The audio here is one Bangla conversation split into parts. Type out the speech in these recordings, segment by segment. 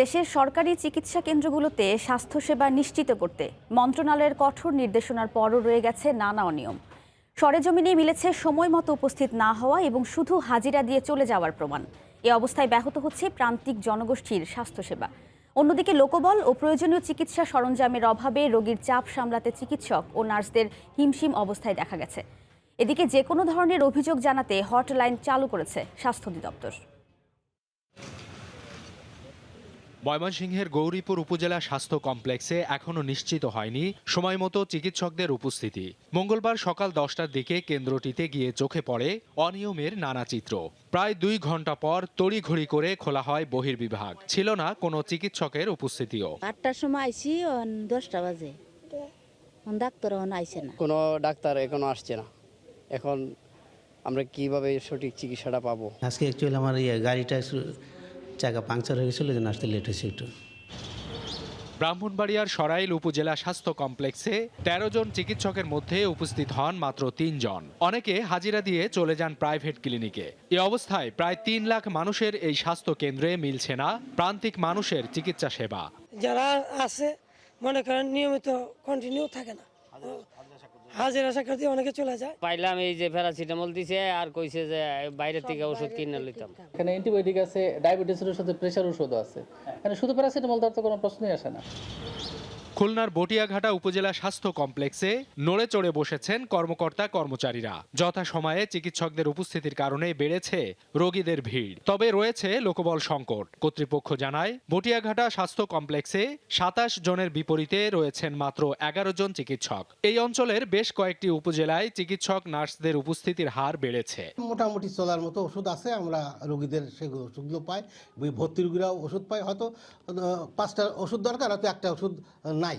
দেশের সরকারি চিকিৎসা কেন্দ্রগুলোতে স্বাস্থ্যসেবা নিশ্চিত করতে মন্ত্রণালয়ের কঠোর নির্দেশনার পরও রয়ে গেছে নানা অনিয়ম। সরেজমিনে মিলেছে সময় মতো উপস্থিত না হওয়া এবং শুধু হাজিরা দিয়ে চলে যাওয়ার প্রমাণ। এ অবস্থায় ব্যাহত হচ্ছে প্রান্তিক জনগোষ্ঠীর স্বাস্থ্যসেবা। অন্যদিকে লোকবল ও প্রয়োজনীয় চিকিৎসা সরঞ্জামের অভাবে রোগীর চাপ সামলাতে চিকিৎসক ও নার্সদের হিমশিম অবস্থায় দেখা গেছে। এদিকে যে কোনো ধরনের অভিযোগ জানাতে হটলাইন চালু করেছে স্বাস্থ্য অধিদপ্তর। ময়মনসিংহের গৌরীপুর উপজেলা স্বাস্থ্য কমপ্লেক্সে এখনও নিশ্চিত হয়নি সময় মতো চিকিৎসকদের উপস্থিতি। মঙ্গলবার সকাল দশটার দিকে কেন্দ্রটিতে গিয়ে চোখে পড়ে অনিয়মের নানা চিত্র। প্রায় দুই ঘণ্টা পর তড়িঘড়ি করে খোলা হয় বহির্বিভাগ। ছিল না কোনো চিকিৎসকের উপস্থিতিও। আটটার সময় আইসি দশটা বাজে। ডাক্তার আইসে না। কোনো ডাক্তার এখনও আসছে না। এখন আমরা কীভাবে সঠিক চিকিৎসাটা পাবো? আজকে অ্যাকচুয়ালি আমার ইয়ে গাড়িটা চাকা পাংচার হয়ে গেছিল যেন আসতে লেট হয়েছে একটু। ব্রাহ্মণবাড়িয়ার সরাইল উপজেলা স্বাস্থ্য কমপ্লেক্সে তেরো জন চিকিৎসকের মধ্যে উপস্থিত হন মাত্র তিনজন অনেকে হাজিরা দিয়ে চলে যান প্রাইভেট ক্লিনিকে। এ অবস্থায় প্রায় তিন লাখ মানুষের এই স্বাস্থ্য কেন্দ্রে মিলছে না প্রান্তিক মানুষের চিকিৎসা সেবা। যারা আছে মনে করেন নিয়মিত কন্টিনিউ থাকে না। হাজিরা দিয়ে অনেকে চলে যায়। পাইলাম এই যে প্যারাসিটামল দিছে আর কইছে যে বাইরে থেকে ওষুধ কিনে লইতাম। এখানে অ্যান্টিবায়োটিক আছে ডায়াবেটিসের ওষুধ প্রেসার ওষুধও আছে। এখানে শুধু প্যারাসিটামল তার তো কোনো প্রশ্নই আসে না। খুলনার বটিয়াঘাটা উপজেলা স্বাস্থ্য কমপ্লেক্সে নড়ে চড়ে বসেছেন কর্মকর্তা কর্মচারীরা। যথাসময়ে চিকিৎসকদের উপস্থিতির কারণে বেড়েছে রোগীদের ভিড়। তবে রয়েছে লোকবল সংকট। কর্তৃপক্ষ জানায়, বটিয়াঘাটা স্বাস্থ্য কমপ্লেক্সে সাতাশ জনের বিপরীতে রয়েছেন মাত্র এগারো জন চিকিৎসক। এই অঞ্চলের বেশ কয়েকটি উপজেলায় চিকিৎসক, নার্সদের উপস্থিতির হার বেড়েছে। মোটামুটি চলার মতো ওষুধ আছে, আমরা রোগীদের সেগুলো ওষুধগুলো পাই। ভর্তি রোগীরাও ওষুধ পাই হয়তো পাঁচটা ওষুধ দরকার, হয়তো একটা ওষুধ নাই।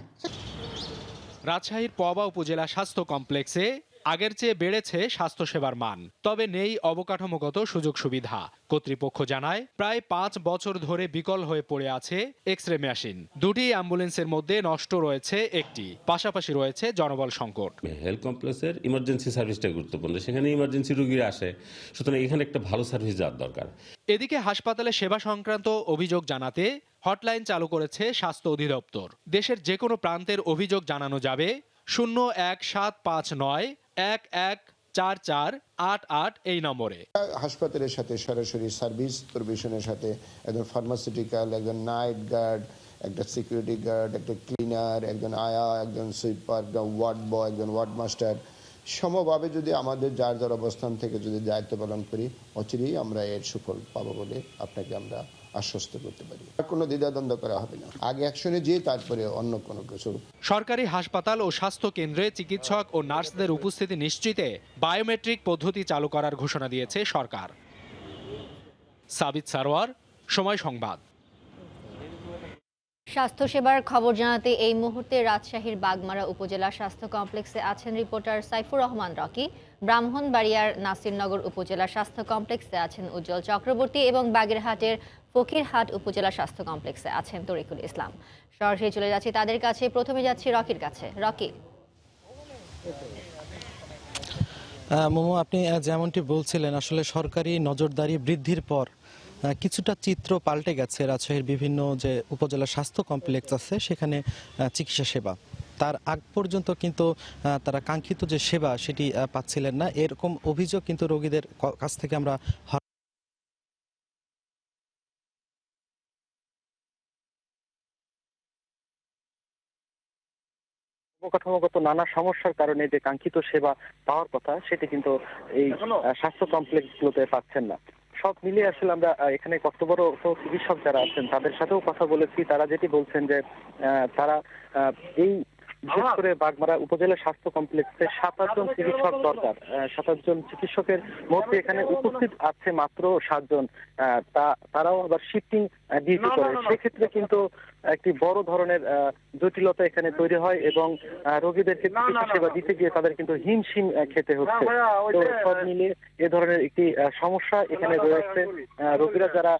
রাজশাহীর পবা উপজেলা স্বাস্থ্য কমপ্লেক্সে আগের চেয়ে বেড়েছে স্বাস্থ্যসেবার মান তবে নেই অবকাঠামোগত সুযোগ সুবিধা। কর্তৃপক্ষ জানায় প্রায় পাঁচ বছর ধরে বিকল হয়ে পড়ে আছে এক্স রে মেশিন। দুটি অ্যাম্বুলেন্সের মধ্যে নষ্ট রয়েছে একটি পাশাপাশি রয়েছে জনবল সংকট। হেলথ কমপ্লেক্সের ইমার্জেন্সি সার্ভিসটা গুরুত্বপূর্ণ সেখানে ইমার্জেন্সি রোগীরা আসে। সুতরাং এখানে একটা ভালো সার্ভিস যাওয়ার দরকার। এদিকে হাসপাতালে সেবা সংক্রান্ত অভিযোগ জানাতে হটলাইন চালু করেছে স্বাস্থ্য অধিদপ্তর। দেশের যে কোনো প্রান্তের অভিযোগ জানানো যাবে। শূন্য এক সাত পাঁচ নয়, এক এক চার চার, আট আট এই নম্বরে। হাসপাতালের সাথে সরাসরি সার্ভিস প্রভিশনের সাথে একজন ফার্মাসিউটিক্যাল, একজন নাইট গার্ড, একটা সিকিউরিটি গার্ড, একটা ক্লিনার, একজন আয়া, একজন সুইপার, একজন ওয়ার্ড বয়, একজন ওয়ার্ড মাস্টার সমভাবে যদি আমাদের যার যার অবস্থান থেকে যদি দায়িত্ব পালন করি, অচিরেই আমরা এর সুফল পাবো বলে আপনাকে আমরা আশ্বস্ত করতে পারি। কোনো দ্বিধাদ্বন্দ্ব করা হবে না। আগে অ্যাকশনে যেয়ে তারপরে অন্য কোনো কিছু। সরকারি হাসপাতাল ও স্বাস্থ্য কেন্দ্রে চিকিৎসক ও নার্সদের উপস্থিতি নিশ্চিতে বায়োমেট্রিক পদ্ধতি চালু করার ঘোষণা দিয়েছে সরকার। সাবিত সারোয়ার, সময় সংবাদ। স্বাস্থ্যসেবার খবর জানাতে এই মুহূর্তে রাজশাহীর বাগমারা উপজেলা স্বাস্থ্য কমপ্লেক্সে আছেন রিপোর্টার সাইফুর রহমান রকি। ব্রাহ্মণবাড়িয়ার নাসিরনগর উপজেলা স্বাস্থ্য কমপ্লেক্সে আছেন উজ্জ্বল চক্রবর্তী এবং বাগেরহাটের ফকিরহাট উপজেলা স্বাস্থ্য কমপ্লেক্সে আছেন তরিকুল ইসলাম। সরাসরি চলে যাচ্ছি তাদের কাছে। প্রথমে যাচ্ছি রকির কাছে। রকি। মোমো, আপনি যেমনটি বলছিলেন, আসলে সরকারি নজরদারি বৃদ্ধির পর কিছুটা চিত্র পাল্টে গেছে রাজশাহীর বিভিন্ন যে উপজেলা স্বাস্থ্য কমপ্লেক্স আছে সেখানে চিকিৎসা সেবা। তার আগ পর্যন্ত কিন্তু আহ, তারা কাঙ্ক্ষিত যে সেবা সেটি পাচ্ছিলেন না। এরকম অভিযোগ কিন্তু রোগীদের কাছ থেকে আমরা অবকাঠামোগত নানা সমস্যার কারণে যে কাঙ্ক্ষিত সেবা পাওয়ার কথা সেটি কিন্তু এই স্বাস্থ্য কমপ্লেক্স গুলোতে পাচ্ছেন না। সব মিলে আসলে আমরা এখানে কর্তব্যরত চিকিৎসক যারা আছেন তাদের সাথেও কথা বলেছি। তারা যেটি বলছেন যে তারা এই বিশেষ করে বাগমারা উপজেলা স্বাস্থ্য কমপ্লেক্সে সাতাশ জন চিকিৎসক দরকার। সাতাশ জন চিকিৎসকের মধ্যে এখানে উপস্থিত আছে মাত্র সাতজন। আহ, তা তারাও আবার শিফটিং ডিউটি করে। সেক্ষেত্রে কিন্তু একটি বড় ধরনের জটিলতা এখানে তৈরি হয় এবং রোগীদেরকে চিকিৎসা সেবা দিতে গিয়ে তাদের কিন্তু হিমশিম খেতে হচ্ছে। তো সব মিলিয়ে এ ধরনের একটি সমস্যা এখানে রয়েছে। রোগীরা যারা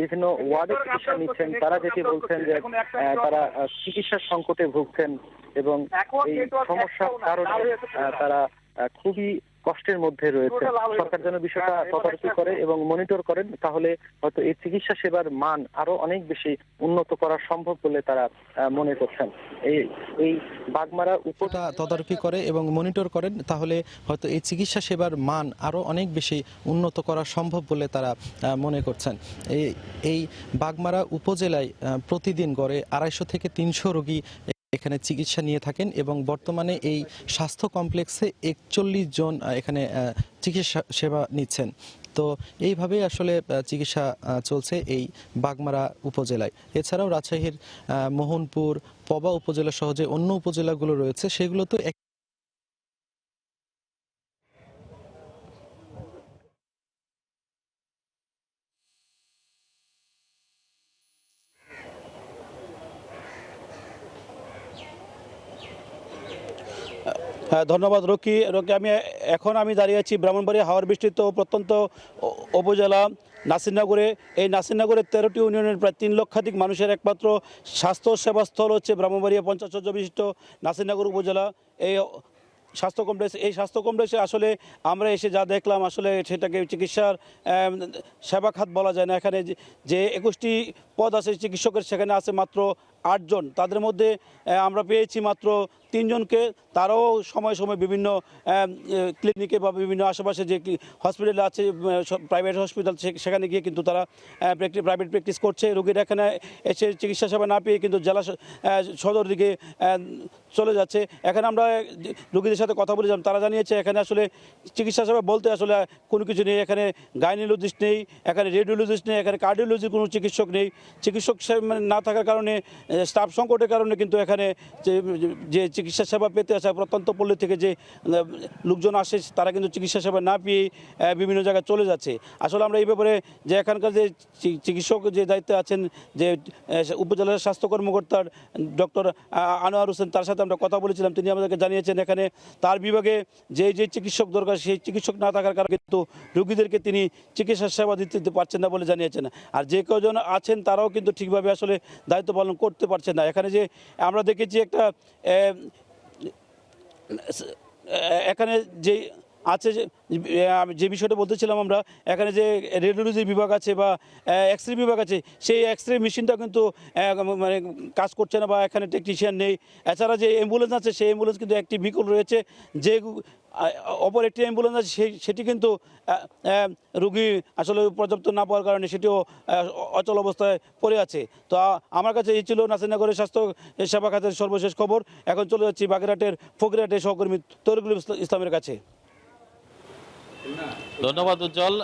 বিভিন্ন ওয়ার্ডে চিকিৎসা নিচ্ছেন তারা যেটি বলছেন যে তারা চিকিৎসার সংকটে ভুগছেন এবং এই সমস্যার কারণে তারা খুবই কষ্টের মধ্যে রয়েছে। সরকার যেন বিষয়টা তদারকি করে এবং মনিটর করেন তাহলে হয়তো এই চিকিৎসা সেবার মান আরও অনেক বেশি উন্নত করা সম্ভব বলে তারা আহ, মনে করছেন। এই এই বাগমারা উপ তা তদারকি করে এবং মনিটর করেন তাহলে হয়তো এই চিকিৎসা সেবার মান আরও অনেক বেশি উন্নত করা সম্ভব বলে তারা মনে করছেন। এই এই বাগমারা উপজেলায় আহ, প্রতিদিন গড়ে আড়াইশো থেকে তিনশো রোগী এখানে চিকিৎসা নিয়ে থাকেন এবং বর্তমানে এই স্বাস্থ্য কমপ্লেক্সে একচল্লিশ জন এখানে চিকিৎসা সেবা নিচ্ছেন। তো এইভাবেই আসলে চিকিৎসা চলছে এই বাগমারা উপজেলায়। এছাড়াও রাজশাহীর মোহনপুর, পবা উপজেলা সহ যে অন্য উপজেলাগুলো রয়েছে সেগুলো সেগুলোতে ধন্যবাদ, রকি। রকি, আমি এখন আমি দাঁড়িয়ে আছি ব্রাহ্মণবাড়িয়া হাওয়ার বিস্তৃত প্রত্যন্ত উপজেলা নাসিরনগরে। এই নাসিরনগরের তেরোটি ইউনিয়নের প্রায় তিন লক্ষাধিক মানুষের একমাত্র স্বাস্থ্য সেবাস্থল হচ্ছে ব্রাহ্মণবাড়িয়া পঞ্চাশ বিশিষ্ট নাসিরনগর উপজেলা। এই স্বাস্থ্য কমপ্লেক্স, এই স্বাস্থ্য কমপ্লেক্সে আসলে আমরা এসে যা দেখলাম, আসলে সেটাকে চিকিৎসার সেবা খাত বলা যায় না। এখানে যে একুশটি পদ আছে চিকিৎসকের, সেখানে আছে মাত্র আটজন। তাদের মধ্যে আমরা পেয়েছি মাত্র তিনজনকে। তারাও সময় সময় বিভিন্ন ক্লিনিকে বা বিভিন্ন আশেপাশে যে হসপিটাল আছে প্রাইভেট হসপিটাল সেখানে গিয়ে কিন্তু তারা প্রাইভেট প্র্যাকটিস করছে। রোগীরা এখানে এসে চিকিৎসা সেবা না পেয়ে কিন্তু জেলা সদর দিকে চলে যাচ্ছে। এখানে আমরা রোগীদের সাথে কথা বলেছিলাম। তারা জানিয়েছে, এখানে আসলে চিকিৎসা সেবা বলতে আসলে কোনো কিছু নেই। এখানে গাইনোলজিস্ট নেই, এখানে রেডিওলজিস্ট নেই, এখানে কার্ডিওলজির কোনো চিকিৎসক নেই। চিকিৎসক মানে না থাকার কারণে স্টাফ সংকটের কারণে কিন্তু এখানে যে চিকিৎসা সেবা পেতে আসে প্রত্যন্ত পল্লী থেকে যে লোকজন আসে তারা কিন্তু চিকিৎসা সেবা না পেয়ে বিভিন্ন জায়গায় চলে যাচ্ছে। আসলে আমরা এই ব্যাপারে যে এখানকার যে চিকিৎসক যে দায়িত্বে আছেন যে আহ, উপজেলার স্বাস্থ্য কর্মকর্তার ডক্টর আনোয়ার হোসেন তার সাথে আমরা কথা বলেছিলাম তিনি আমাদেরকে জানিয়েছেন এখানে তার বিভাগে যে যে চিকিৎসক দরকার সেই চিকিৎসক না থাকার কারণে কিন্তু রোগীদেরকে তিনি চিকিৎসা সেবা দিতে পারছেন না বলে জানিয়েছেন। আর যে কজন আছেন তারাও কিন্তু ঠিকভাবে আসলে দায়িত্ব পালন করতে পারছেন না। এখানে যে আমরা দেখেছি একটা এখানে যে আছে যে বিষয়টা বলতেছিলাম আমরা, এখানে যে রেডিওলজি বিভাগ আছে বা এক্স রে বিভাগ আছে, সেই এক্স রে মেশিনটা কিন্তু মানে কাজ করছে না বা এখানে টেকনিশিয়ান নেই। এছাড়া যে অ্যাম্বুলেন্স আছে, সেই অ্যাম্বুলেন্স কিন্তু একটি বিকল রয়েছে, যে অপর একটি অ্যাম্বুলেন্স আছে সেটি কিন্তু রুগী আসলে পর্যাপ্ত না পাওয়ার কারণে সেটিও অচল অবস্থায় পড়ে আছে। তো আমার কাছে এই ছিল নাসিনগরের স্বাস্থ্য সেবা খাতের সর্বশেষ খবর। এখন চলে যাচ্ছি বাগেরহাটের ফকিরহাটের সহকর্মী তরিকুল ইসলা- ইসলামের কাছে। ধন্যবাদ, উজ্জ্বল।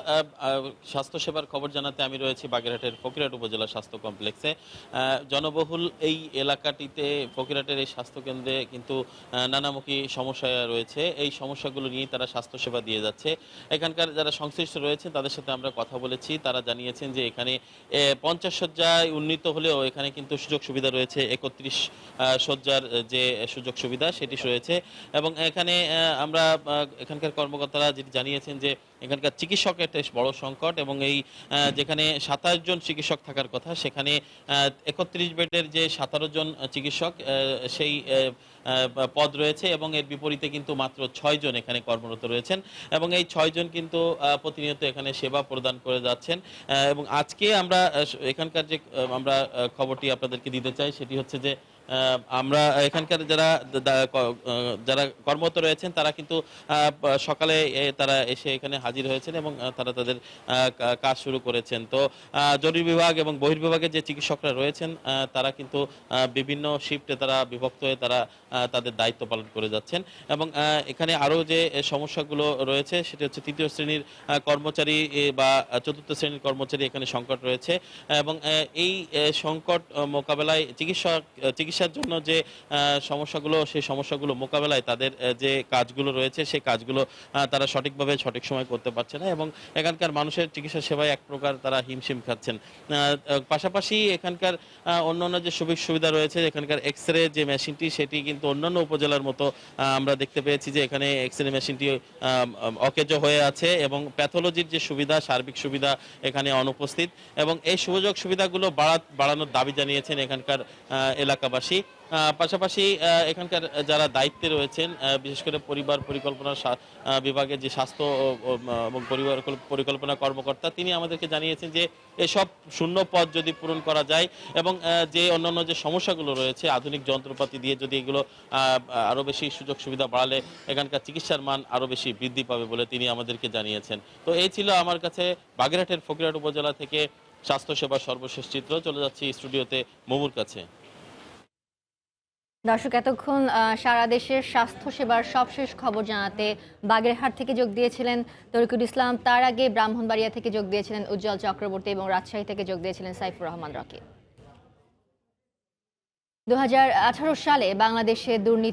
স্বাস্থ্যসেবার খবর জানাতে আমি রয়েছি বাগেরহাটের ফকিরহাট উপজেলা স্বাস্থ্য কমপ্লেক্সে। জনবহুল এই এলাকাটিতে ফকিরহাটের এই স্বাস্থ্যকেন্দ্রে কিন্তু নানামুখী সমস্যা রয়েছে। এই সমস্যাগুলো নিয়ে তারা স্বাস্থ্যসেবা দিয়ে যাচ্ছে। এখানকার যারা সংশ্লিষ্ট রয়েছে তাদের সাথে আমরা কথা বলেছি। তারা জানিয়েছেন যে এখানে পঞ্চাশ শয্যায় উন্নীত হলেও এখানে কিন্তু সুযোগ সুবিধা রয়েছে। একত্রিশ শয্যার যে সুযোগ সুবিধা, সেটি রয়েছে। এবং এখানে আমরা এখানকার কর্মকর্তারা যেটি জানিয়েছেন যে এখানকার চিকিৎসকের একটা বড় সংকট এবং এই যেখানে সাতাশ জন চিকিৎসক থাকার কথা, সেখানে একত্রিশ বেডের যে সতেরো জন চিকিৎসক সেই পদ রয়েছে এবং এর বিপরীতে কিন্তু মাত্র ছয় জন এখানে কর্মরত রয়েছেন এবং এই ছয় জন কিন্তু প্রতিনিয়ত এখানে সেবা প্রদান করে যাচ্ছেন। এবং আজকে আমরা এখানকার যে আমরা খবরটি আপনাদেরকে দিতে চাই, সেটি হচ্ছে যে আমরা এখানকার যারা যারা কর্মরত রয়েছেন, তারা কিন্তু সকালে তারা এসে এখানে হাজির হয়েছেন এবং তারা তাদের কাজ শুরু করেছেন। তো জরুরি বিভাগ এবং বহির্বিভাগের যে চিকিৎসকরা রয়েছেন তারা কিন্তু বিভিন্ন শিফটে তারা বিভক্ত হয়ে তারা তাদের দায়িত্ব পালন করে যাচ্ছেন এবং এখানে আরও যে সমস্যাগুলো রয়েছে, সেটা হচ্ছে তৃতীয় শ্রেণির কর্মচারী বা চতুর্থ শ্রেণির কর্মচারী এখানে সংকট রয়েছে এবং এই সংকট মোকাবেলায় চিকিৎসক চিকিৎসার জন্য যে সমস্যাগুলো, সেই সমস্যাগুলো মোকাবেলায় তাদের যে কাজগুলো রয়েছে, সেই কাজগুলো তারা সঠিকভাবে সঠিক সময় করতে পারছে না এবং এখানকার মানুষের চিকিৎসা সেবায় এক প্রকার তারা হিমশিম খাচ্ছেন। পাশাপাশি এখানকার অন্যান্য যে সুযোগ সুবিধা রয়েছে, এখানকার এক্স রে যে মেশিনটি, সেটি কিন্তু অন্যান্য উপজেলার মতো আমরা দেখতে পেয়েছি যে এখানে এক্স রে মেশিনটি অকেজ হয়ে আছে এবং প্যাথোলজির যে সুবিধা, সার্বিক সুবিধা এখানে অনুপস্থিত এবং এই সুযোগ সুবিধাগুলো বাড়ানোর দাবি জানিয়েছেন এখানকার এলাকাবাসী। আসি পাশাপাশি এখানকার যারা দায়িত্বে রয়েছেন বিশেষ করে পরিবার পরিকল্পনা বিভাগের যে স্বাস্থ্য এবং পরিবার পরিকল্পনা কর্মকর্তা তিনি আমাদেরকে জানিয়েছেন যে এসব শূন্য পদ যদি পূরণ করা যায় এবং যে অন্যান্য যে সমস্যাগুলো রয়েছে আধুনিক যন্ত্রপাতি দিয়ে যদি এগুলো আহ, আরও বেশি সুযোগ সুবিধা বাড়ালে এখানকার চিকিৎসার মান আরও বেশি বৃদ্ধি পাবে বলে তিনি আমাদেরকে জানিয়েছেন। তো এই ছিল আমার কাছে বাগেরহাটের ফকিরহাট উপজেলা থেকে স্বাস্থ্যসেবার সর্বশেষ চিত্র। চলে যাচ্ছি স্টুডিওতে মমুর কাছে। দর্শক, এতক্ষণ সারা দেশের স্বাস্থ্যসেবার সবশেষ খবর জানাতে বাগেরহাট থেকে যোগ দিয়েছিলেন তরিকুল ইসলাম। তার আগে ব্রাহ্মণবাড়িয়া থেকে যোগ দিয়েছিলেন উজ্জ্বল চক্রবর্তী এবং রাজশাহী থেকে যোগ দিয়েছিলেন সাইফুর রহমান রকি। দু হাজার আঠারো সালে বাংলাদেশে দুর্নীতি